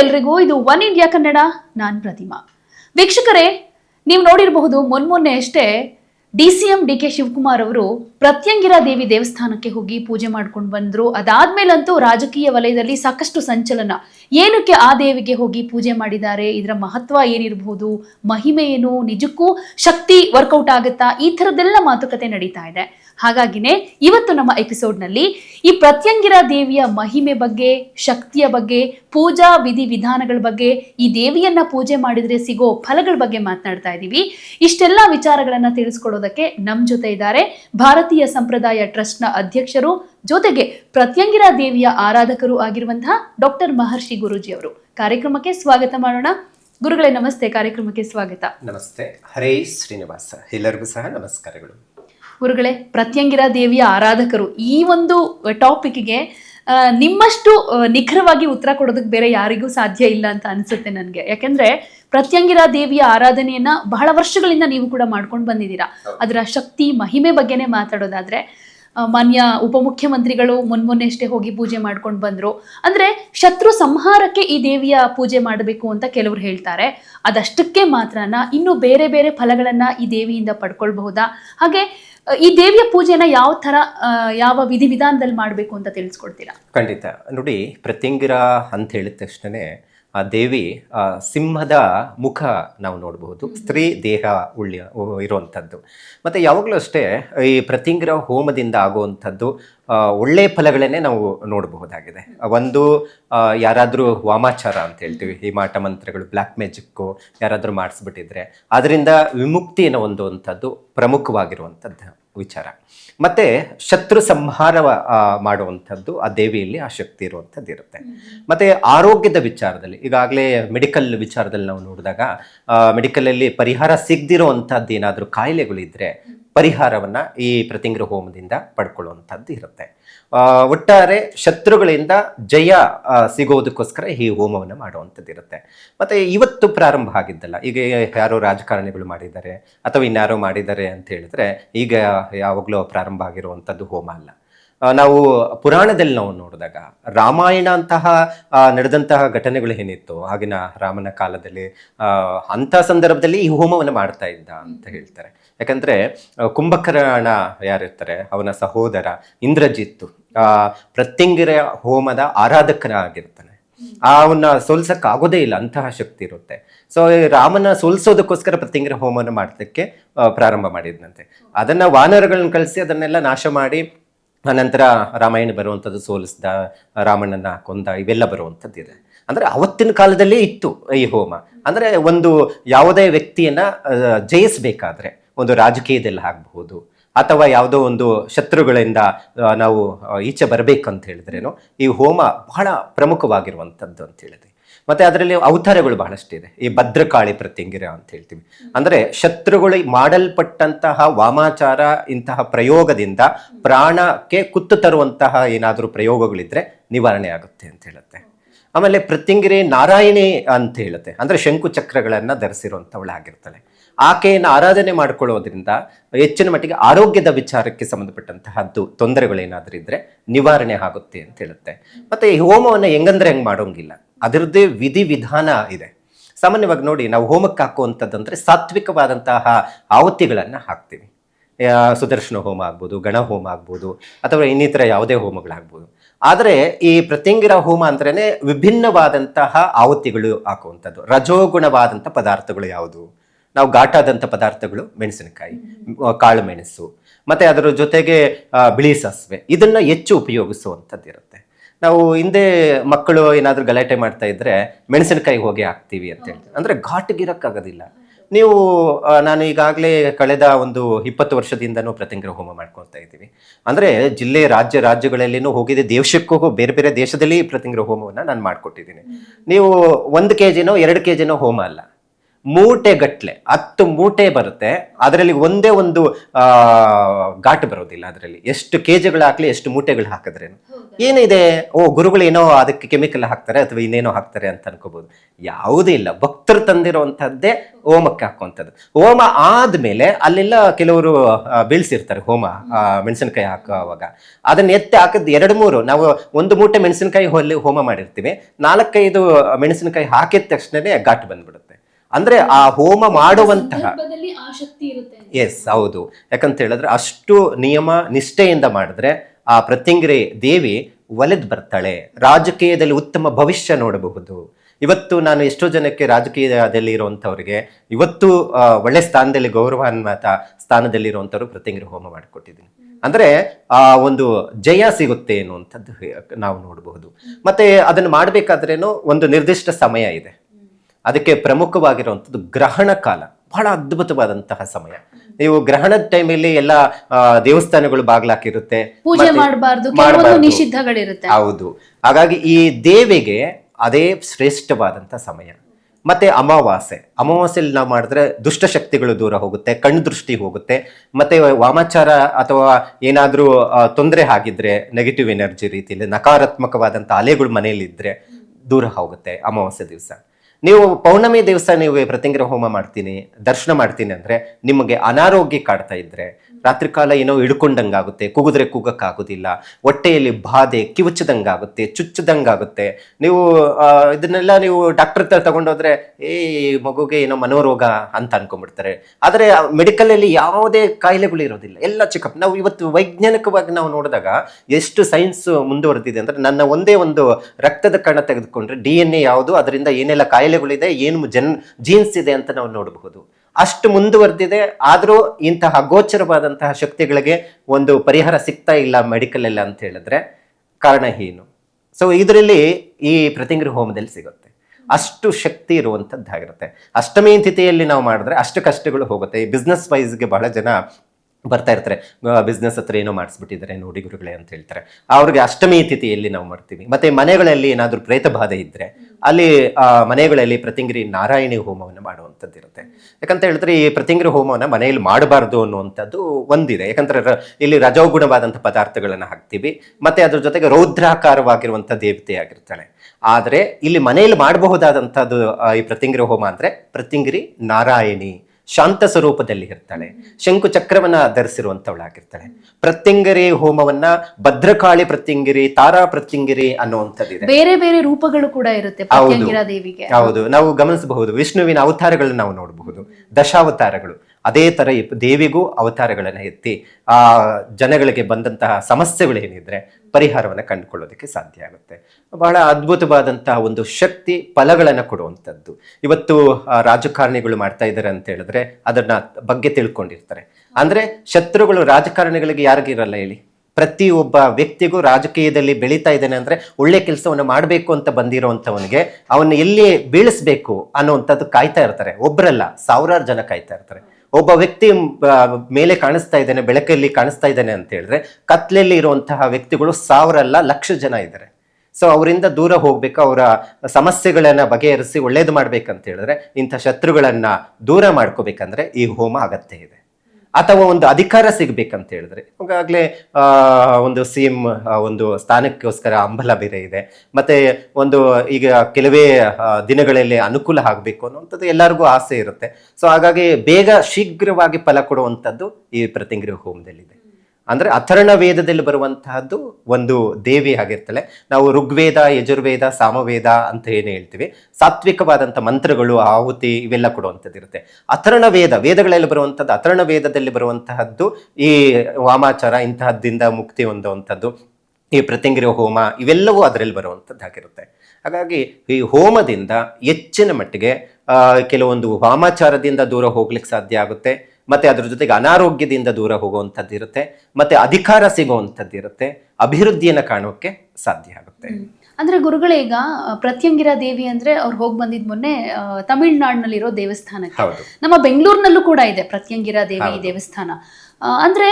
ಎಲ್ರಿಗೂ ಇದು one India Kannada, ನಾನ್ ಪ್ರತಿಮಾ. ವೀಕ್ಷಕರೇ, ನೀವು ನೋಡಿರಬಹುದು ಮೊನ್ಮೊನ್ನೆ ಅಷ್ಟೇ D C M D K Shivakumar ಅವರು ಪ್ರತ್ಯಂಗಿರಾ ದೇವಿ ದೇವಸ್ಥಾನಕ್ಕೆ ಹೋಗಿ ಪೂಜೆ ಮಾಡ್ಕೊಂಡು ಬಂದ್ರು. ಅದಾದ್ಮೇಲಂತೂ ರಾಜಕೀಯ ವಲಯದಲ್ಲಿ ಸಾಕಷ್ಟು ಸಂಚಲನ. ಏನಕ್ಕೆ ಆ ದೇವಿಗೆ ಹೋಗಿ ಪೂಜೆ ಮಾಡಿದ್ದಾರೆ? ಇದರ ಮಹತ್ವ ಏನಿರಬಹುದು? ಮಹಿಮೆ ಏನು? ನಿಜಕ್ಕೂ ಶಕ್ತಿ ವರ್ಕೌಟ್ ಆಗುತ್ತಾ? ಈ ಥರದ್ದೆಲ್ಲ ಮಾತುಕತೆ ನಡೀತಾ ಇದೆ. ಹಾಗಾಗಿನೇ ಇವತ್ತು ನಮ್ಮ ಎಪಿಸೋಡ್ನಲ್ಲಿ ಈ ಪ್ರತ್ಯಂಗಿರಾ ದೇವಿಯ ಮಹಿಮೆ ಬಗ್ಗೆ, ಶಕ್ತಿಯ ಬಗ್ಗೆ, ಪೂಜಾ ವಿಧಿ ವಿಧಾನಗಳ ಬಗ್ಗೆ, ಈ ದೇವಿಯನ್ನ ಪೂಜೆ ಮಾಡಿದ್ರೆ ಸಿಗೋ ಫಲಗಳ ಬಗ್ಗೆ ಮಾತನಾಡ್ತಾ ಇದ್ದೀವಿ. ಇಷ್ಟೆಲ್ಲ ವಿಚಾರಗಳನ್ನ ತಿಳಿಸ್ಕೊಡೋದಕ್ಕೆ ನಮ್ಮ ಜೊತೆ ಇದ್ದಾರೆ ಭಾರತೀಯ ಸಂಪ್ರದಾಯ ಟ್ರಸ್ಟ್ನ ಅಧ್ಯಕ್ಷರು, ಜೊತೆಗೆ ಪ್ರತ್ಯಂಗಿರಾ ದೇವಿಯ ಆರಾಧಕರು ಆಗಿರುವಂತಹ ಡಾಕ್ಟರ್ ಮಹರ್ಷಿ ಗುರೂಜಿ ಅವರು. ಕಾರ್ಯಕ್ರಮಕ್ಕೆ ಸ್ವಾಗತ ಮಾಡೋಣ. ಗುರುಗಳೇ, ನಮಸ್ತೆ. ಕಾರ್ಯಕ್ರಮಕ್ಕೆ ಸ್ವಾಗತ. ನಮಸ್ತೆ. ಹರೇ ಶ್ರೀನಿವಾಸ. ಎಲ್ಲರಿಗೂ ಸಹ ನಮಸ್ಕಾರಗಳು. ಗುರುಗಳೇ ಪ್ರತ್ಯಂಗಿರಾ ದೇವಿಯ ಆರಾಧಕರು ಈ ಒಂದು ಟಾಪಿಕ್ಗೆ ನಿಮ್ಮಷ್ಟು ನಿಖರವಾಗಿ ಉತ್ತರ ಕೊಡೋದಕ್ಕೆ ಬೇರೆ ಯಾರಿಗೂ ಸಾಧ್ಯ ಇಲ್ಲ ಅಂತ ಅನಿಸುತ್ತೆ ನನಗೆ. ಯಾಕೆಂದ್ರೆ ಪ್ರತ್ಯಂಗಿರಾ ದೇವಿಯ ಆರಾಧನೆಯನ್ನ ಬಹಳ ವರ್ಷಗಳಿಂದ ನೀವು ಕೂಡ ಮಾಡ್ಕೊಂಡು ಬಂದಿದ್ದೀರಾ. ಅದರ ಶಕ್ತಿ ಮಹಿಮೆ ಬಗ್ಗೆನೇ ಮಾತಾಡೋದಾದ್ರೆ ಮಾನ್ಯ ಉಪಮುಖ್ಯಮಂತ್ರಿಗಳು ಮೊನ್ಮೊನ್ನೆ ಅಷ್ಟೇ ಹೋಗಿ ಪೂಜೆ ಮಾಡ್ಕೊಂಡು ಬಂದರು. ಅಂದರೆ ಶತ್ರು ಸಂಹಾರಕ್ಕೆ ಈ ದೇವಿಯ ಪೂಜೆ ಮಾಡಬೇಕು ಅಂತ ಕೆಲವರು ಹೇಳ್ತಾರೆ. ಅದಷ್ಟಕ್ಕೆ ಮಾತ್ರನ ಇನ್ನು ಬೇರೆ ಬೇರೆ ಫಲಗಳನ್ನು ಈ ದೇವಿಯಿಂದ ಪಡ್ಕೊಳ್ಬಹುದಾ? ಹಾಗೆ ಈ ದೇವಿಯ ಪೂಜೆನ ಯಾವ ತರ ಯಾವ ಯಾವ ವಿಧಿವಿಧಾನದಲ್ಲಿ ಮಾಡಬೇಕು ಅಂತ ತಿಳಿಸ್ಕೊಡ್ತೀರಾ? ಖಂಡಿತ. ನೋಡಿ ಪ್ರತಿಂಗಿರ ಅಂತ ಹೇಳಿದ ತಕ್ಷಣನೇ ಆ ದೇವಿ ಆ, ಸಿಂಹದ ಮುಖ ನಾವು ನೋಡಬಹುದು. ಸ್ತ್ರೀ ದೇಹ ಉಳ್ಳಿ ಇರುವಂಥದ್ದು. ಮತ್ತು ಯಾವಾಗಲೂ ಅಷ್ಟೇ ಈ ಪ್ರತಿಂಗ್ರ ಹೋಮದಿಂದ ಆಗುವಂಥದ್ದು ಒಳ್ಳೆಯ ಫಲಗಳನ್ನೇ ನಾವು ನೋಡಬಹುದಾಗಿದೆ. ಒಂದು ಯಾರಾದರೂ ವಾಮಾಚಾರ ಅಂತ ಹೇಳ್ತೀವಿ ಈ ಮಾಟ ಮಂತ್ರಗಳು ಬ್ಲ್ಯಾಕ್ ಮ್ಯಾಜಿಕ್ಕು ಯಾರಾದರೂ ಮಾಡಿಸ್ಬಿಟ್ಟಿದ್ರೆ ಅದರಿಂದ ವಿಮುಕ್ತಿಯನ್ನು ಹೊಂದುವಂಥದ್ದು ಪ್ರಮುಖವಾಗಿರುವಂಥದ್ದು ವಿಚಾರ. ಮತ್ತೆ ಶತ್ರು ಸಂಹಾರ ಮಾಡುವಂಥದ್ದು ಆ ದೇವಿಯಲ್ಲಿ ಆ ಶಕ್ತಿ ಇರುವಂಥದ್ದು ಇರುತ್ತೆ. ಮತ್ತೆ ಆರೋಗ್ಯದ ವಿಚಾರದಲ್ಲಿ ಈಗಾಗಲೇ ಮೆಡಿಕಲ್ ವಿಚಾರದಲ್ಲಿ ನಾವು ನೋಡಿದಾಗ ಮೆಡಿಕಲಲ್ಲಿ ಪರಿಹಾರ ಸಿಗದಿರುವಂಥದ್ದು ಏನಾದರೂ ಕಾಯಿಲೆಗಳಿದ್ದರೆ ಪರಿಹಾರವನ್ನ ಈ ಪ್ರತಿಂಗ್ರ ಹೋಮದಿಂದ ಪಡ್ಕೊಳ್ಳುವಂಥದ್ದು ಇರುತ್ತೆ. ಒಟ್ಟಾರೆ ಶತ್ರುಗಳಿಂದ ಜಯ ಸಿಗೋದಕ್ಕೋಸ್ಕರ ಈ ಹೋಮವನ್ನು ಮಾಡುವಂಥದ್ದು ಇರುತ್ತೆ ಮತ್ತೆ ಇವತ್ತು ಪ್ರಾರಂಭ ಆಗಿದ್ದಲ್ಲ, ಈಗ ಯಾರೋ ರಾಜಕಾರಣಿಗಳು ಮಾಡಿದ್ದಾರೆ ಅಥವಾ ಇನ್ಯಾರೋ ಮಾಡಿದ್ದಾರೆ ಅಂತ ಹೇಳಿದ್ರೆ ಈಗ ಯಾವಾಗಲೂ ಪ್ರಾರಂಭ ಆಗಿರುವಂಥದ್ದು ಹೋಮ ಅಲ್ಲ. ನಾವು ಪುರಾಣದಲ್ಲಿ ನಾವು ನೋಡಿದಾಗ ರಾಮಾಯಣ ಅಂತಹ ನಡೆದಂತಹ ಘಟನೆಗಳು ಏನಿತ್ತು ಆಗಿನ ರಾಮನ ಕಾಲದಲ್ಲಿ ಆ, ಅಂಥ ಸಂದರ್ಭದಲ್ಲಿ ಈ ಹೋಮವನ್ನು ಮಾಡ್ತಾ ಇದ್ದ ಅಂತ ಹೇಳ್ತಾರೆ. ಯಾಕಂದ್ರೆ ಆ, ಕುಂಭಕರ್ಣ ಯಾರಿರ್ತಾರೆ ಅವನ ಸಹೋದರ ಇಂದ್ರಜಿತ್ತು ಆ ಪ್ರತ್ಯಂಗಿರ ಹೋಮದ ಆರಾಧಕನಾಗಿರ್ತಾನೆ. ಅವನ್ನ ಸೋಲ್ಸಕ್ ಆಗೋದೇ ಇಲ್ಲ ಅಂತಹ ಶಕ್ತಿ ಇರುತ್ತೆ. ಸೊ ರಾಮನ ಸೋಲ್ಸೋದಕ್ಕೋಸ್ಕರ ಪ್ರತ್ಯಂಗಿರ ಹೋಮವನ್ನು ಮಾಡೋದಕ್ಕೆ ಪ್ರಾರಂಭ ಮಾಡಿದ್ನಂತೆ. ಅದನ್ನ ವಾನರಗಳನ್ನ ಕಳಿಸಿ ಅದನ್ನೆಲ್ಲ ನಾಶ ಮಾಡಿ ಅನಂತರ ರಾಮಾಯಣ ಬರುವಂಥದ್ದು ಸೋಲಿಸ್ದ ರಾಮಣ್ಣನ ಕೊಂದ ಇವೆಲ್ಲ ಬರುವಂಥದ್ದು ಇದೆ ಅಂದ್ರೆ ಅವತ್ತಿನ ಕಾಲದಲ್ಲೇ ಇತ್ತು ಈ ಹೋಮ. ಅಂದರೆ ಒಂದು ಯಾವುದೇ ವ್ಯಕ್ತಿಯನ್ನ ಜಯಿಸ್ಬೇಕಾದ್ರೆ, ಒಂದು ರಾಜಕೀಯದಲ್ಲಿ ಆಗಬಹುದು ಅಥವಾ ಯಾವುದೋ ಒಂದು ಶತ್ರುಗಳಿಂದ ನಾವು ಈಚೆ ಬರಬೇಕಂತ ಹೇಳಿದ್ರೇನು, ಈ ಹೋಮ ಬಹಳ ಪ್ರಮುಖವಾಗಿರುವಂಥದ್ದು ಅಂತ ಹೇಳಿದ್ವಿ. ಮತ್ತೆ ಅದರಲ್ಲಿ ಅವತಾರಗಳು ಬಹಳಷ್ಟಿದೆ. ಈ ಭದ್ರಕಾಳಿ ಪ್ರತಿಂಗಿರ ಅಂತ ಹೇಳ್ತೀವಿ. ಅಂದರೆ ಶತ್ರುಗಳು ಮಾಡಲ್ಪಟ್ಟಂತಹ ವಾಮಾಚಾರ ಇಂತಹ ಪ್ರಯೋಗದಿಂದ ಪ್ರಾಣಕ್ಕೆ ಕುತ್ತು ತರುವಂತಹ ಏನಾದರೂ ಪ್ರಯೋಗಗಳಿದ್ರೆ ನಿವಾರಣೆ ಆಗುತ್ತೆ ಅಂತ ಹೇಳುತ್ತೆ. ಆಮೇಲೆ ಪ್ರತಿಂಗಿರಿ ನಾರಾಯಣಿ ಅಂತ ಹೇಳುತ್ತೆ. ಅಂದರೆ ಶಂಕು ಚಕ್ರಗಳನ್ನು ಧರಿಸಿರುವಂಥವಳಾಗಿರ್ತಾಳೆ. ಆಕೆಯನ್ನು ಆರಾಧನೆ ಮಾಡಿಕೊಳ್ಳೋದ್ರಿಂದ ಹೆಚ್ಚಿನ ಮಟ್ಟಿಗೆ ಆರೋಗ್ಯದ ವಿಚಾರಕ್ಕೆ ಸಂಬಂಧಪಟ್ಟಂತಹದ್ದು ತೊಂದರೆಗಳೇನಾದರೂ ಇದ್ರೆ ನಿವಾರಣೆ ಆಗುತ್ತೆ ಅಂತ ಹೇಳುತ್ತೆ. ಮತ್ತೆ ಈ ಹೋಮವನ್ನು ಹೆಂಗಂದ್ರೆ ಹೆಂಗ್ ಮಾಡೋಂಗಿಲ್ಲ. ಅದರದ್ದೇ ವಿಧಿ ವಿಧಾನ ಇದೆ. ಸಾಮಾನ್ಯವಾಗಿ ನೋಡಿ ನಾವು ಹೋಮಕ್ಕೆ ಹಾಕುವಂಥದ್ದಂದ್ರೆ ಸಾತ್ವಿಕವಾದಂತಹ ಆವತ್ತಿಗಳನ್ನ ಹಾಕ್ತೀವಿ. ಸುದರ್ಶನ ಹೋಮ ಆಗ್ಬೋದು, ಗಣ ಹೋಮ ಆಗ್ಬೋದು, ಅಥವಾ ಇನ್ನಿತರ ಯಾವುದೇ ಹೋಮಗಳಾಗ್ಬೋದು. ಆದರೆ ಈ ಪ್ರತ್ಯಂಗಿರ ಹೋಮ ಅಂದ್ರೇನೆ ವಿಭಿನ್ನವಾದಂತಹ ಆವತ್ತಿಗಳು ಹಾಕುವಂಥದ್ದು. ರಜೋಗುಣವಾದಂಥ ಪದಾರ್ಥಗಳು ಯಾವುದು? ನಾವು ಘಾಟಾದಂಥ ಪದಾರ್ಥಗಳು ಮೆಣಸಿನಕಾಯಿ ಕಾಳು ಮೆಣಸು ಮತ್ತು ಅದರ ಜೊತೆಗೆ ಬಿಳಿ ಸಾಸಿವೆ ಇದನ್ನು ಹೆಚ್ಚು ಉಪಯೋಗಿಸುವಂಥದ್ದು ಇರುತ್ತೆ. ನಾವು ಹಿಂದೆ ಮಕ್ಕಳು ಏನಾದರೂ ಗಲಾಟೆ ಮಾಡ್ತಾ ಇದ್ದರೆ ಮೆಣಸಿನಕಾಯಿ ಹೋಗಿ ಹಾಕ್ತೀವಿ ಅಂತ ಹೇಳ್ತಾರೆ. ಅಂದರೆ ಘಾಟಿಗಿರೋಕ್ಕಾಗೋದಿಲ್ಲ. ನೀವು ನಾನು ಈಗಾಗಲೇ ಕಳೆದ ಒಂದು ಇಪ್ಪತ್ತು ವರ್ಷದಿಂದನೂ ಪ್ರತಿಂಗ್ರ ಹೋಮ ಮಾಡ್ಕೊಳ್ತಾ ಇದ್ದೀವಿ. ಅಂದರೆ ಜಿಲ್ಲೆ ರಾಜ್ಯ ರಾಜ್ಯಗಳಲ್ಲಿನೂ ಹೋಗಿದೆ ದೇಶಕ್ಕೂ ಬೇರೆ ಬೇರೆ ದೇಶದಲ್ಲಿ ಪ್ರತಿಂಗ್ರ ಹೋಮವನ್ನು ನಾನು ಮಾಡಿಕೊಟ್ಟಿದ್ದೀನಿ. ನೀವು ಒಂದು ಕೆ ಜಿನೋ ಎರಡು ಕೆ ಜಿನೋ ಹೋಮ ಅಲ್ಲ. ಮೂಟೆ ಗಟ್ಲೆ ಹತ್ತು ಮೂಟೆ ಬರುತ್ತೆ. ಅದರಲ್ಲಿ ಒಂದೇ ಒಂದು ಆ ಘಾಟ್ ಬರೋದಿಲ್ಲ ಅದರಲ್ಲಿ. ಎಷ್ಟು ಕೆಜಿಗಳು ಹಾಕ್ಲಿ ಎಷ್ಟು ಮೂಟೆಗಳು ಹಾಕಿದ್ರೆ ಏನಿದೆ? ಓ ಗುರುಗಳು ಏನೋ ಅದಕ್ಕೆ ಕೆಮಿಕಲ್ ಹಾಕ್ತಾರೆ ಅಥವಾ ಇನ್ನೇನೋ ಹಾಕ್ತಾರೆ ಅಂತ ಅನ್ಕೋಬಹುದು ಯಾವುದೇ ಇಲ್ಲ. ಭಕ್ತರು ತಂದಿರುವಂತಹದ್ದೇ ಹೋಮಕ್ಕೆ ಹಾಕುವಂಥದ್ದು. ಹೋಮ ಆದ್ಮೇಲೆ ಅಲ್ಲೆಲ್ಲ ಕೆಲವರು ಬೀಳ್ಸಿರ್ತಾರೆ ಹೋಮ ಆ, ಮೆಣಸಿನಕಾಯಿ ಹಾಕುವಾಗ. ಅದನ್ನ ಎತ್ತಿ ಹಾಕಿದ್ ಎರಡು ಮೂರು. ನಾವು ಒಂದು ಮೂಟೆ ಮೆಣಸಿನಕಾಯಿ ಹೊಲ್ಲಿ ಹೋಮ ಮಾಡಿರ್ತೀವಿ. ನಾಲ್ಕೈದು ಮೆಣಸಿನಕಾಯಿ ಹಾಕಿದ ತಕ್ಷಣನೇ ಘಾಟ್ ಬಂದ್ಬಿಡುತ್ತೆ. ಅಂದ್ರೆ ಆ ಹೋಮ ಮಾಡುವಂತಹ ಎಸ್ ಹೌದು. ಯಾಕಂತ ಹೇಳಿದ್ರೆ ಅಷ್ಟು ನಿಯಮ ನಿಷ್ಠೆಯಿಂದ ಮಾಡಿದ್ರೆ ಆ ಪ್ರತಿಂಗ್ರೆ ದೇವಿ ಒಲೆದು ಬರ್ತಾಳೆ. ರಾಜಕೀಯದಲ್ಲಿ ಉತ್ತಮ ಭವಿಷ್ಯ ನೋಡಬಹುದು. ಇವತ್ತು ನಾನು ಎಷ್ಟೋ ಜನಕ್ಕೆ ರಾಜಕೀಯದಲ್ಲಿ ಇರುವಂಥವ್ರಿಗೆ ಇವತ್ತು ಒಳ್ಳೆ ಸ್ಥಾನದಲ್ಲಿ ಗೌರವಾನ್ವಿತ ಸ್ಥಾನದಲ್ಲಿ ಇರುವಂಥವ್ರು ಪ್ರತಿಂಗ್ರೆ ಹೋಮ ಮಾಡಿಕೊಟ್ಟಿದ್ದೀನಿ. ಅಂದ್ರೆ ಆ ಒಂದು ಜಯ ಸಿಗುತ್ತೆ ಅನ್ನುವಂಥದ್ದು ನಾವು ನೋಡಬಹುದು. ಮತ್ತೆ ಅದನ್ನು ಮಾಡಬೇಕಾದ್ರೇನು ಒಂದು ನಿರ್ದಿಷ್ಟ ಸಮಯ ಇದೆ. ಅದಕ್ಕೆ ಪ್ರಮುಖವಾಗಿರುವಂಥದ್ದು ಗ್ರಹಣ ಕಾಲ. ಬಹಳ ಅದ್ಭುತವಾದಂತಹ ಸಮಯ. ನೀವು ಗ್ರಹಣದ ಟೈಮಲ್ಲಿ ಎಲ್ಲ ದೇವಸ್ಥಾನಗಳು ಬಾಗ್ಲಾಕಿರುತ್ತೆ ಪೂಜೆ ಮಾಡ್ಬಾರ್ದು. ನಿಷಿದ್ಧಗಳಿರುತ್ತೆ. ಹೌದು. ಹಾಗಾಗಿ ಈ ದೇವಿಗೆ ಅದೇ ಶ್ರೇಷ್ಠವಾದಂತಹ ಸಮಯ. ಮತ್ತೆ ಅಮಾವಾಸ್ಯೆ. ಅಮಾವಾಸ್ಯೆಯಲ್ಲಿ ನಾವು ಮಾಡಿದ್ರೆ ದುಷ್ಟಶಕ್ತಿಗಳು ದೂರ ಹೋಗುತ್ತೆ ಕಣ್ಣು ದೃಷ್ಟಿ ಹೋಗುತ್ತೆ ಮತ್ತೆ ವಾಮಾಚಾರ ಅಥವಾ ಏನಾದರೂ ತೊಂದರೆ ಆಗಿದ್ರೆ ನೆಗೆಟಿವ್ ಎನರ್ಜಿ ರೀತಿಯಲ್ಲಿ ನಕಾರಾತ್ಮಕವಾದಂಥ ಅಲೆಗಳು ಮನೆಯಲ್ಲಿ ಇದ್ರೆ ದೂರ ಹೋಗುತ್ತೆ ಅಮಾವಾಸ್ಯೆ ದಿವಸ. ನೀವು ಪೌರ್ಣಮಿ ದಿವಸ ನೀವು ಪ್ರತಿಂಗ್ರ ಹೋಮ ಮಾಡ್ತೀನಿ, ದರ್ಶನ ಮಾಡ್ತೀನಿ ಅಂದ್ರೆ ನಿಮಗೆ ಅನಾರೋಗ್ಯ ಕಾಡ್ತಾ ಇದ್ರೆ ರಾತ್ರಿ ಕಾಲ ಏನೋ ಹಿಡ್ಕೊಂಡಂಗಾಗುತ್ತೆ, ಕೂಗಿದ್ರೆ ಕೂಗಕ್ಕಾಗೋದಿಲ್ಲ, ಹೊಟ್ಟೆಯಲ್ಲಿ ಬಾಧೆ ಕಿವುಚದಂಗಾಗುತ್ತೆ, ಚುಚ್ಚದಂಗಾಗುತ್ತೆ. ನೀವು ಇದನ್ನೆಲ್ಲ ನೀವು ಡಾಕ್ಟರ್ ಹತ್ರ ತಗೊಂಡೋದ್ರೆ, ಏ, ಮಗುಗೆ ಏನೋ ಮನೋರೋಗ ಅಂತ ಅನ್ಕೊಂಡ್ಬಿಡ್ತಾರೆ. ಆದರೆ ಮೆಡಿಕಲಲ್ಲಿ ಯಾವುದೇ ಕಾಯಿಲೆಗಳು ಇರೋದಿಲ್ಲ. ಎಲ್ಲ ಚೆಕಪ್ ನಾವು ಇವತ್ತು ವೈಜ್ಞಾನಿಕವಾಗಿ ನಾವು ನೋಡಿದಾಗ ಎಷ್ಟು ಸೈನ್ಸ್ ಮುಂದುವರೆದಿದೆ ಅಂದ್ರೆ ನನ್ನ ಒಂದೇ ಒಂದು ರಕ್ತದ ಕಣ ತೆಗೆದುಕೊಂಡ್ರೆ ಡಿ ಎನ್ ಎ ಯಾವುದು, ಅದರಿಂದ ಏನೆಲ್ಲ ಕಾಯಿಲೆಗಳಿದೆ ಏನು ಜನ್ ಜೀನ್ಸ್ ಇದೆ ಅಂತ ನಾವು ನೋಡಬಹುದು. ಅಷ್ಟು ಮುಂದುವರೆದಿದೆ, ಆದರೂ ಇಂತಹ ಅಗೋಚರವಾದಂತಹ ಶಕ್ತಿಗಳಿಗೆ ಒಂದು ಪರಿಹಾರ ಸಿಗ್ತಾ ಇಲ್ಲ ಮೆಡಿಕಲ್ ಎಲ್ಲ ಅಂತ ಹೇಳಿದ್ರೆ ಕಾರಣ ಏನು? ಸೊ ಇದರಲ್ಲಿ ಈ ಪ್ರತಿಂಗ್ರಿ ಹೋಮದಲ್ಲಿ ಸಿಗುತ್ತೆ. ಅಷ್ಟು ಶಕ್ತಿ ಇರುವಂಥದ್ದಾಗಿರುತ್ತೆ ಅಷ್ಟಮಿ ತಿಥಿಯಲ್ಲಿ ನಾವು ಮಾಡಿದ್ರೆ ಅಷ್ಟು ಕಷ್ಟಗಳು ಹೋಗುತ್ತೆ. ಈ ಬಿಸ್ನೆಸ್ ವೈಸ್ಗೆ ಬಹಳ ಜನ ಬರ್ತಾ ಇರ್ತಾರೆ. ಬಿಸ್ನೆಸ್ ಹತ್ರ ಏನೋ ಮಾಡಿಸ್ಬಿಟ್ಟಿದ್ದಾರೆ, ನೋಡಿ ಗುರುಗಳೇ ಅಂತ ಹೇಳ್ತಾರೆ. ಅವ್ರಿಗೆ ಅಷ್ಟಮಿ ತಿಥಿಯಲ್ಲಿ ನಾವು ಮಾಡ್ತೀವಿ. ಮತ್ತೆ ಮನೆಗಳಲ್ಲಿ ಏನಾದರೂ ಪ್ರೇತ ಬಾಧೆ ಇದ್ದರೆ ಅಲ್ಲಿ ಮನೆಗಳಲ್ಲಿ ಪ್ರತಿಂಗ್ರಿ ನಾರಾಯಣಿ ಹೋಮವನ್ನು ಮಾಡುವಂಥದ್ದು ಇರುತ್ತೆ. ಯಾಕಂತ ಹೇಳಿದ್ರೆ ಈ ಪ್ರತಿಂಗ್ರಿ ಹೋಮವನ್ನು ಮನೆಯಲ್ಲಿ ಮಾಡಬಾರ್ದು ಅನ್ನುವಂಥದ್ದು ಒಂದಿದೆ. ಯಾಕಂದ್ರೆ ಇಲ್ಲಿ ರಜೋಗುಣವಾದಂಥ ಪದಾರ್ಥಗಳನ್ನು ಹಾಕ್ತೀವಿ. ಮತ್ತೆ ಅದ್ರ ಜೊತೆಗೆ ರೌದ್ರಾಕಾರವಾಗಿರುವಂಥ ದೇವತೆ ಆಗಿರ್ತಾಳೆ. ಆದರೆ ಇಲ್ಲಿ ಮನೆಯಲ್ಲಿ ಮಾಡಬಹುದಾದಂಥದ್ದು ಈ ಪ್ರತಿಂಗ್ರಿ ಹೋಮ ಅಂದ್ರೆ ಪ್ರತಿಂಗ್ರಿ ನಾರಾಯಣಿ. ಶಾಂತ ಸ್ವರೂಪದಲ್ಲಿ ಇರ್ತಾಳೆ. ಶಂಕು ಚಕ್ರವನ್ನ ಧರಿಸಿರುವಂತವಳಾಗಿರ್ತಾಳೆ. ಪ್ರತ್ಯಂಗರಿ ಹೋಮವನ್ನ ಭದ್ರಕಾಳಿ ಪ್ರತ್ಯಂಗಿರಿ ತಾರಾ ಪ್ರತ್ಯಂಗಿರಿ ಅನ್ನುವಂಥದ್ದಿದೆ. ಬೇರೆ ಬೇರೆ ರೂಪಗಳು ಕೂಡ ಇರುತ್ತೆ ದೇವಿಗೆ. ಹೌದು. ನಾವು ಗಮನಿಸಬಹುದು. ವಿಷ್ಣುವಿನ ಅವತಾರಗಳನ್ನ ನಾವು ನೋಡಬಹುದು. ದಶಾವತಾರಗಳು. ಅದೇ ತರ ದೇವಿಗೂ ಅವತಾರಗಳನ್ನ ಎತ್ತಿ ಆ ಜನಗಳಿಗೆ ಬಂದಂತಹ ಸಮಸ್ಯೆಗಳೇನಿದ್ರೆ ಪರಿಹಾರವನ್ನ ಕಂಡುಕೊಳ್ಳೋದಕ್ಕೆ ಸಾಧ್ಯ ಆಗುತ್ತೆ. ಬಹಳ ಅದ್ಭುತವಾದಂತಹ ಒಂದು ಶಕ್ತಿ ಫಲಗಳನ್ನ ಕೊಡುವಂಥದ್ದು ಇವತ್ತು ರಾಜಕಾರಣಿಗಳು ಮಾಡ್ತಾ ಇದ್ದಾರೆ ಅಂತ ಹೇಳಿದ್ರೆ ಅದನ್ನ ಬಗ್ಗೆ ತಿಳ್ಕೊಂಡಿರ್ತಾರೆ. ಅಂದ್ರೆ ಶತ್ರುಗಳು ರಾಜಕಾರಣಿಗಳಿಗೆ ಯಾರಿಗಿರಲ್ಲ ಹೇಳಿ. ಪ್ರತಿಯೊಬ್ಬ ವ್ಯಕ್ತಿಗೂ ರಾಜಕೀಯದಲ್ಲಿ ಬೆಳೀತಾ ಇದ್ದಾನೆ ಅಂದ್ರೆ ಒಳ್ಳೆ ಕೆಲಸವನ್ನು ಮಾಡಬೇಕು ಅಂತ ಬಂದಿರೋಂಥವನಿಗೆ ಅವನ್ನ ಎಲ್ಲಿ ಬೀಳಿಸ್ಬೇಕು ಅನ್ನೋವಂಥದ್ದು ಕಾಯ್ತಾ ಇರ್ತಾರೆ. ಒಬ್ಬರಲ್ಲ ಸಾವಿರಾರು ಜನ ಕಾಯ್ತಾ ಇರ್ತಾರೆ. ಒಬ್ಬ ವ್ಯಕ್ತಿ ಮೇಲೆ ಕಾಣಿಸ್ತಾ ಇದ್ದಾನೆ, ಬೆಳಕಲ್ಲಿ ಕಾಣಿಸ್ತಾ ಇದ್ದಾನೆ ಅಂತ ಹೇಳಿದ್ರೆ ಕತ್ಲೆಯಲ್ಲಿ ಇರುವಂತಹ ವ್ಯಕ್ತಿಗಳು ಸಾವಿರ ಅಲ್ಲ, ಲಕ್ಷ ಜನ ಇದ್ದಾರೆ. ಸೊ ಅವರಿಂದ ದೂರ ಹೋಗ್ಬೇಕು, ಅವರ ಸಮಸ್ಯೆಗಳನ್ನ ಬಗೆಹರಿಸಿ ಒಳ್ಳೇದು ಮಾಡ್ಬೇಕಂತ ಹೇಳಿದ್ರೆ ಇಂಥ ಶತ್ರುಗಳನ್ನ ದೂರ ಮಾಡ್ಕೋಬೇಕಂದ್ರೆ ಈ ಹೋಮ ಅಗತ್ಯ ಇದೆ. ಅಥವಾ ಒಂದು ಅಧಿಕಾರ ಸಿಗಬೇಕಂತ ಹೇಳಿದ್ರೆ. ಈಗಾಗಲೇ ಒಂದು ಸಿ ಎಂ ಒಂದು ಸ್ಥಾನಕ್ಕೋಸ್ಕರ ಹಂಬಲ ಬೇರೆ ಇದೆ. ಮತ್ತೆ ಒಂದು ಈಗ ಕೆಲವೇ ದಿನಗಳಲ್ಲಿ ಅನುಕೂಲ ಆಗಬೇಕು ಅನ್ನುವಂಥದ್ದು ಎಲ್ಲರಿಗೂ ಆಸೆ ಇರುತ್ತೆ. ಸೊ, ಹಾಗಾಗಿ ಬೇಗ ಶೀಘ್ರವಾಗಿ ಫಲ ಕೊಡುವಂಥದ್ದು ಈ ಪ್ರತಿಂಗ್ರಿ ಹೋಮದಲ್ಲಿದೆ. ಅಂದ್ರೆ ಅಥರ್ಣ ವೇದದಲ್ಲಿ ಬರುವಂತಹದ್ದು ಒಂದು ದೇವಿ ಆಗಿರ್ತಾಳೆ ನಾವು ಋಗ್ವೇದ, ಯಜುರ್ವೇದ, ಸಾಮವೇದ ಅಂತ ಏನು ಹೇಳ್ತೀವಿ. ಸಾತ್ವಿಕವಾದಂಥ ಮಂತ್ರಗಳು, ಆಹುತಿ ಇವೆಲ್ಲ ಕೊಡುವಂಥದ್ದು ಇರುತ್ತೆ. ಅಥರ್ಣ ವೇದ, ವೇದಗಳಲ್ಲಿ ಬರುವಂಥದ್ದು ಅಥರ್ಣ ವೇದದಲ್ಲಿ ಬರುವಂತಹದ್ದು ಈ ವಾಮಾಚಾರ, ಇಂತಹದ್ದಿಂದ ಮುಕ್ತಿ ಹೊಂದುವಂಥದ್ದು, ಈ ಪ್ರತಿಂಗಿರಿ ಹೋಮ ಇವೆಲ್ಲವೂ ಅದರಲ್ಲಿ ಬರುವಂಥದ್ದಾಗಿರುತ್ತೆ ಹಾಗಾಗಿ ಈ ಹೋಮದಿಂದ ಹೆಚ್ಚಿನ ಮಟ್ಟಿಗೆ ಕೆಲವೊಂದು ವಾಮಾಚಾರದಿಂದ ದೂರ ಹೋಗ್ಲಿಕ್ಕೆ ಸಾಧ್ಯ ಆಗುತ್ತೆ. ಮತ್ತೆ ಅದ್ರ ಜೊತೆಗೆ ಅನಾರೋಗ್ಯದಿಂದ ದೂರ ಹೋಗುವಂಥದ್ದು ಇರುತ್ತೆ ಮತ್ತೆ ಅಧಿಕಾರ ಸಿಗುವಂಥದ್ದು ಇರುತ್ತೆ ಅಭಿವೃದ್ಧಿಯನ್ನು ಕಾಣೋಕೆ ಸಾಧ್ಯ ಆಗುತ್ತೆ. ಅಂದ್ರೆ ಗುರುಗಳೇ ಈಗ ಪ್ರತ್ಯಂಗಿರ ದೇವಿ ಅಂದ್ರೆ ಅವ್ರು ಹೋಗಿ ಬಂದಿದ್ ಮೊನ್ನೆ ತಮಿಳ್ನಾಡಿನಲ್ಲಿರೋ ದೇವಸ್ಥಾನಕ್ಕೆ. ನಮ್ಮ ಬೆಂಗಳೂರಿನಲ್ಲೂ ಕೂಡ ಇದೆ ಪ್ರತ್ಯಂಗಿರ ದೇವಿ ದೇವಸ್ಥಾನ. ಅಂದ್ರೆ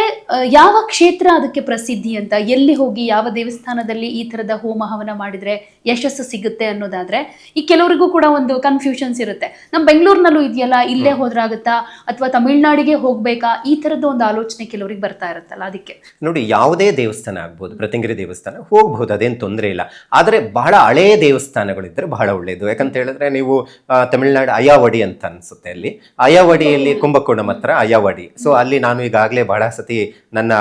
ಯಾವ ಕ್ಷೇತ್ರ ಅದಕ್ಕೆ ಪ್ರಸಿದ್ಧಿ ಅಂತ? ಎಲ್ಲಿ ಹೋಗಿ ಯಾವ ದೇವಸ್ಥಾನದಲ್ಲಿ ಈ ತರದ ಹೋಮ ಹವನ ಮಾಡಿದ್ರೆ ಯಶಸ್ಸು ಸಿಗುತ್ತೆ ಅನ್ನೋದಾದ್ರೆ ಈ ಕೆಲವರಿಗೂ ಕೂಡ ಒಂದು ಕನ್ಫ್ಯೂಷನ್ಸ್ ಇರುತ್ತೆ. ನಮ್ಮ ಬೆಂಗಳೂರಿನಲ್ಲೂ ಇದೆಯಲ್ಲ ಇಲ್ಲೇ ಹೋದ್ರಾಗುತ್ತಾ? ಅಥವಾ ತಮಿಳ್ನಾಡಿಗೆ ಹೋಗ್ಬೇಕಾ? ಈ ತರದ ಒಂದು ಆಲೋಚನೆ ಕೆಲವರಿಗೆ ಬರ್ತಾ ಇರುತ್ತಲ್ಲ ಅದಕ್ಕೆ. ನೋಡಿ ಯಾವುದೇ ದೇವಸ್ಥಾನ ಆಗ್ಬೋದು ಪ್ರತಿಂಗಿರಿ ದೇವಸ್ಥಾನ ಹೋಗ್ಬಹುದು ಅದೇನು ತೊಂದರೆ ಇಲ್ಲ. ಆದರೆ ಬಹಳ ಹಳೆಯ ದೇವಸ್ಥಾನಗಳಿದ್ರೆ ಬಹಳ ಒಳ್ಳೆಯದು ಯಾಕಂತ ಹೇಳಿದ್ರೆ ನೀವು ತಮಿಳ್ನಾಡು ಅಯಾವಡಿ ಅಂತ ಅನ್ಸುತ್ತೆ ಅಲ್ಲಿ. ಅಯಾವಡಿಯಲ್ಲಿ ಕುಂಭಕೋಣಂ ಹತ್ರ ಅಯಾವಡಿ ಸೊ ಅಲ್ಲಿ ನಾನು ಈಗಾಗಲೇ ಬಹಳ ಸತಿ ನನ್ನ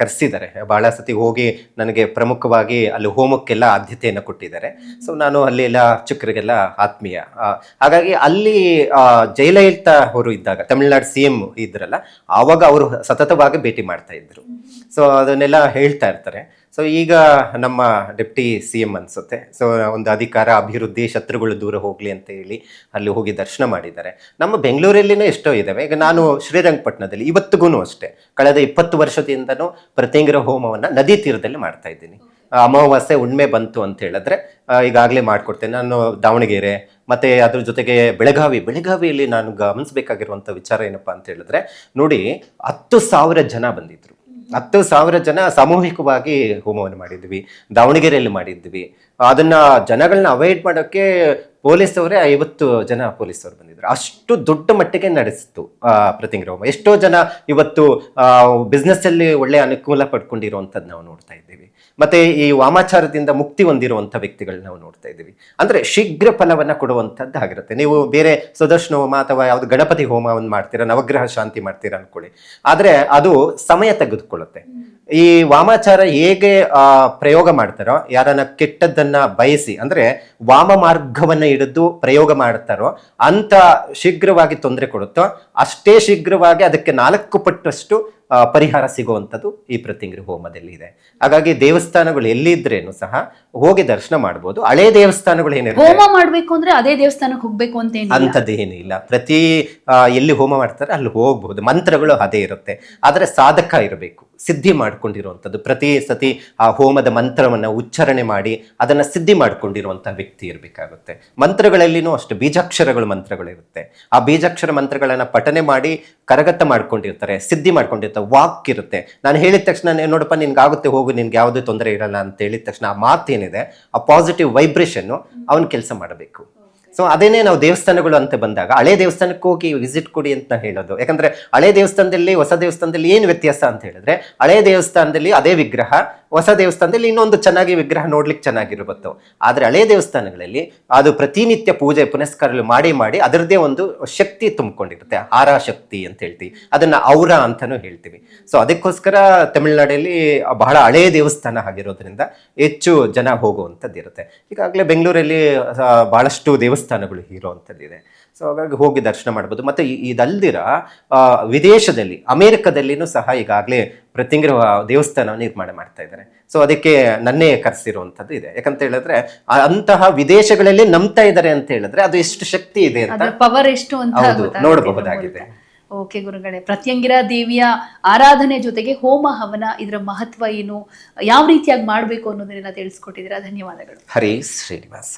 ಕರೆಸಿದ್ದಾರೆ. ಬಹಳ ಸತಿ ಹೋಗಿ ನನಗೆ ಪ್ರಮುಖವಾಗಿ ಅಲ್ಲಿ ಹೋಮಕ್ಕೆಲ್ಲ ಆದ್ಯತೆಯನ್ನು ಕೊಟ್ಟಿದ್ದಾರೆ. ಸೊ ನಾನು ಅಲ್ಲಿ ಎಲ್ಲ ಚಿಕ್ಕರಿಗೆಲ್ಲ ಆತ್ಮೀಯ. ಹಾಗಾಗಿ ಅಲ್ಲಿ ಜಯಲಲಿತಾ ಅವರು ಇದ್ದಾಗ, ತಮಿಳ್ನಾಡು ಸಿ ಎಂ ಇದ್ರಲ್ಲ, ಆವಾಗ ಅವರು ಸತತವಾಗಿ ಭೇಟಿ ಮಾಡ್ತಾ ಇದ್ರು. ಸೊ ಅದನ್ನೆಲ್ಲ ಹೇಳ್ತಾ ಇರ್ತಾರೆ. ಸೊ ಈಗ ನಮ್ಮ ಡೆಪ್ಟಿ ಸಿ ಎಂ ಅನ್ಸುತ್ತೆ. ಸೊ ಒಂದು ಅಧಿಕಾರ, ಅಭಿವೃದ್ಧಿ, ಶತ್ರುಗಳು ದೂರ ಹೋಗ್ಲಿ ಅಂತ ಹೇಳಿ ಅಲ್ಲಿ ಹೋಗಿ ದರ್ಶನ ಮಾಡಿದ್ದಾರೆ. ನಮ್ಮ ಬೆಂಗಳೂರಲ್ಲಿನೂ ಎಷ್ಟೋ ಇದ್ದಾವೆ ಈಗ ನಾನು ಶ್ರೀರಂಗಪಟ್ಟಣದಲ್ಲಿ ಇವತ್ತಿಗೂ ಅಷ್ಟೇ. ಕಳೆದ ಇಪ್ಪತ್ತು ವರ್ಷದಿಂದನೂ ಪ್ರತ್ಯಂಗಿರ ಹೋಮವನ್ನು ನದಿ ತೀರದಲ್ಲಿ ಮಾಡ್ತಾ ಇದ್ದೀನಿ. ಅಮಾವಾಸ್ಯೆ ಉಣ್ಮೆ ಬಂತು ಅಂತ ಹೇಳಿದ್ರೆ ಈಗಾಗಲೇ ಮಾಡಿಕೊಡ್ತೇನೆ. ನಾನು ದಾವಣಗೆರೆ, ಮತ್ತು ಅದ್ರ ಜೊತೆಗೆ ಬೆಳಗಾವಿ. ಬೆಳಗಾವಿಯಲ್ಲಿ ನಾನು ಗಮನಿಸಬೇಕಾಗಿರುವಂಥ ವಿಚಾರ ಏನಪ್ಪ ಅಂತ ಹೇಳಿದ್ರೆ, ನೋಡಿ, ಹತ್ತು ಸಾವಿರ ಜನ ಬಂದಿದ್ರು. ಹತ್ತು ಸಾವಿರ ಜನ ಸಾಮೂಹಿಕವಾಗಿ ಹೋಮವನ್ನು ಮಾಡಿದ್ವಿ ದಾವಣಗೆರೆಯಲ್ಲಿ ಮಾಡಿದ್ವಿ. ಅದನ್ನ ಜನಗಳನ್ನ ಅವಾಯ್ಡ್ ಮಾಡೋಕ್ಕೆ ಪೊಲೀಸ್ ಅವರೇ ಐವತ್ತು ಜನ ಪೊಲೀಸ್ ಅವರು ಬಂದಿದ್ರು. ಅಷ್ಟು ದೊಡ್ಡ ಮಟ್ಟಿಗೆ ನಡೆಸಿತು ಆ, ಪ್ರತಿಂಗ್ರ ಎಷ್ಟೋ ಜನ ಇವತ್ತು ಬಿಸ್ನೆಸ್ ಅಲ್ಲಿ ಒಳ್ಳೆ ಅನುಕೂಲ ಪಡ್ಕೊಂಡಿರುವಂಥದ್ದು ನಾವು ನೋಡ್ತಾ ಇದ್ದೀವಿ. ಮತ್ತೆ ಈ ವಾಮಾಚಾರದಿಂದ ಮುಕ್ತಿ ಹೊಂದಿರುವಂಥ ವ್ಯಕ್ತಿಗಳನ್ನ ನಾವು ನೋಡ್ತಾ ಇದ್ದೀವಿ. ಅಂದ್ರೆ ಶೀಘ್ರ ಫಲವನ್ನ ಕೊಡುವಂಥದ್ದು ಆಗಿರುತ್ತೆ. ನೀವು ಬೇರೆ ಸದರ್ಶನ ಹೋಮ ಅಥವಾ ಯಾವ್ದು ಗಣಪತಿ ಹೋಮವನ್ನು ಮಾಡ್ತೀರಾ ನವಗ್ರಹ ಶಾಂತಿ ಮಾಡ್ತೀರಾ ಅನ್ಕೊಳ್ಳಿ. ಆದ್ರೆ ಅದು ಸಮಯ ತೆಗೆದುಕೊಳ್ಳುತ್ತೆ. ಈ ವಾಮಾಚಾರ ಹೇಗೆ ಪ್ರಯೋಗ ಮಾಡ್ತಾರೋ ಯಾರನ್ನ ಕೆಟ್ಟದ್ದನ್ನ ಬಯಸಿ ಅಂದ್ರೆ ವಾಮ ಮಾರ್ಗವನ್ನ ಹಿಡಿದು ಪ್ರಯೋಗ ಮಾಡ್ತಾರೋ ಅಂತ ಶೀಘ್ರವಾಗಿ ತೊಂದರೆ ಕೊಡುತ್ತೋ ಅಷ್ಟೇ ಶೀಘ್ರವಾಗಿ ಅದಕ್ಕೆ ನಾಲ್ಕು ಪಟ್ಟಷ್ಟು ಪರಿಹಾರ ಸಿಗುವಂಥದ್ದು ಈ ಪ್ರತಿಂಗ್ರಿ ಹೋಮದಲ್ಲಿ ಇದೆ. ಹಾಗಾಗಿ ದೇವಸ್ಥಾನಗಳು ಎಲ್ಲಿದ್ರೇನು ಸಹ ಹೋಗಿ ದರ್ಶನ ಮಾಡಬಹುದು ಹಳೆ ದೇವಸ್ಥಾನಗಳು ಏನಿರುತ್ತೆ? ಹೋಮ ಮಾಡಬೇಕು ಅಂದ್ರೆ ಅದೇ ದೇವಸ್ಥಾನಕ್ಕೆ ಹೋಗ್ಬೇಕು ಅಂತ ಏನಿಲ್ಲ. ಅಂಥದ್ದೇನು ಇಲ್ಲ. ಪ್ರತಿ ಎಲ್ಲಿ ಹೋಮ ಮಾಡ್ತಾರೆ ಅಲ್ಲಿ ಹೋಗ್ಬಹುದು ಮಂತ್ರಗಳು ಅದೇ ಇರುತ್ತೆ. ಆದರೆ ಸಾಧಕ ಇರಬೇಕು. ಸಿದ್ಧಿ ಮಾಡ್ಕೊಂಡಿರುವಂಥದ್ದು. ಪ್ರತಿ ಸತಿ ಆ ಹೋಮದ ಮಂತ್ರವನ್ನ ಉಚ್ಚಾರಣೆ ಮಾಡಿ ಅದನ್ನ ಸಿದ್ಧಿ ಮಾಡ್ಕೊಂಡಿರುವಂತಹ ವ್ಯಕ್ತಿ ಇರಬೇಕಾಗುತ್ತೆ. ಮಂತ್ರಗಳಲ್ಲಿನೂ ಅಷ್ಟು ಬೀಜಾಕ್ಷರಗಳು ಮಂತ್ರಗಳಿರುತ್ತೆ. ಆ ಬೀಜಾಕ್ಷರ ಮಂತ್ರಗಳನ್ನ ಪಠನೆ ಮಾಡಿ ಕರಗತ ಮಾಡ್ಕೊಂಡಿರ್ತಾರೆ, ಸಿದ್ಧಿ ಮಾಡ್ಕೊಂಡಿರ್ತಾರೆ, ವಾಕ್ ಇರುತ್ತೆ. ನಾನು ಹೇಳಿದ ತಕ್ಷಣ ನೋಡಪ್ಪ ನಿನ್ಗೆ ಆಗುತ್ತೆ ಹೋಗು, ನಿನ್ಗೆ ಯಾವುದೇ ತೊಂದರೆ ಇರಲ್ಲ ಅಂತ ಹೇಳಿದ ತಕ್ಷಣ ಆ ಮಾತೇನಿದೆ, ಆ ಪಾಸಿಟಿವ್ ವೈಬ್ರೇಷನ್ ಅವನು ಕೆಲಸ ಮಾಡಬೇಕು. ಸೊ ಅದೇನೇ ನಾವು ದೇವಸ್ಥಾನಗಳು ಅಂತ ಬಂದಾಗ, ಹಳೆ ದೇವಸ್ಥಾನಕ್ಕೆ ಹೋಗಿ ವಿಸಿಟ್ ಕೊಡಿ ಅಂತ ಹೇಳೋದು. ಯಾಕಂದ್ರೆ ಹಳೆ ದೇವಸ್ಥಾನದಲ್ಲಿ, ಹೊಸ ದೇವಸ್ಥಾನದಲ್ಲಿ ಏನು ವ್ಯತ್ಯಾಸ ಅಂತ ಹೇಳಿದ್ರೆ, ಹಳೆ ದೇವಸ್ಥಾನದಲ್ಲಿ ಅದೇ ವಿಗ್ರಹ ಹೊಸ ದೇವಸ್ಥಾನದಲ್ಲಿ ಇನ್ನೊಂದು ಚೆನ್ನಾಗಿ ವಿಗ್ರಹ ನೋಡ್ಲಿಕ್ಕೆ ಚೆನ್ನಾಗಿರುತ್ತೆ ಆದರೆ ಹಳೆ ದೇವಸ್ಥಾನಗಳಲ್ಲಿ ಅದು ಪ್ರತಿನಿತ್ಯ ಪೂಜೆ ಪುನಸ್ಕಾರಗಳು ಮಾಡಿ ಮಾಡಿ ಅದರದ್ದೇ ಒಂದು ಶಕ್ತಿ ತುಂಬಿಕೊಂಡಿರುತ್ತೆ. ಆರ ಶಕ್ತಿ ಅಂತ ಹೇಳ್ತೀವಿ. ಅದನ್ನ ಔರ ಅಂತಲೂ ಹೇಳ್ತೀವಿ. ಸೊ ಅದಕ್ಕೋಸ್ಕರ ತಮಿಳುನಾಡಲ್ಲಿ ಬಹಳ ಹಳೆಯ ದೇವಸ್ಥಾನ ಆಗಿರೋದ್ರಿಂದ ಹೆಚ್ಚು ಜನ ಹೋಗುವಂಥದ್ದು ಇರುತ್ತೆ ಈಗಾಗಲೇ ಬೆಂಗಳೂರಲ್ಲಿ ಬಹಳಷ್ಟು ದೇವಸ್ಥಾನಗಳು ಇರುವಂಥದ್ದಿದೆ ಸೊ ಹಾಗಾಗಿ ಹೋಗಿ ದರ್ಶನ ಮಾಡ್ಬೋದು. ಮತ್ತೆ ಇದಲ್ದಿರ ವಿದೇಶದಲ್ಲಿ ಅಮೆರಿಕದಲ್ಲಿನೂ ಸಹ ಈಗಾಗಲೇ ಪ್ರತಿಂಗ್ರ ದೇವಸ್ಥಾನ ನಿರ್ಮಾಣ ಮಾಡ್ತಾ ಇದ್ದಾರೆ. ಸೊ ಅದಕ್ಕೆ ನನ್ನೇ ಕರೆಸಿರುವಂಥದ್ದು ಇದೆ. ಯಾಕಂತ ಹೇಳಿದ್ರೆ ಅಂತಹ ವಿದೇಶಗಳಲ್ಲಿ ನಂಬ್ತಾ ಇದ್ದಾರೆ ಅಂತ ಹೇಳಿದ್ರೆ ಅದು ಎಷ್ಟು ಶಕ್ತಿ ಇದೆ ಅಂತ ಪವರ್ ಎಷ್ಟು ಅಂತ ನೋಡಬಹುದಾಗಿದೆ. ಓಕೆ ಗುರುಗಳೇ. ಪ್ರತ್ಯಂಗಿರ ದೇವಿಯ ಆರಾಧನೆ ಜೊತೆಗೆ ಹೋಮ ಹವನ ಇದರ ಮಹತ್ವ ಏನು? ಯಾವ ರೀತಿಯಾಗಿ ಮಾಡಬೇಕು ಅನ್ನೋದನ್ನೆಲ್ಲ ತಿಳಿಸ್ಕೊಟ್ಟಿದ್ದೀರಾ? ಧನ್ಯವಾದಗಳು. ಹರಿ ಶ್ರೀನಿವಾಸ.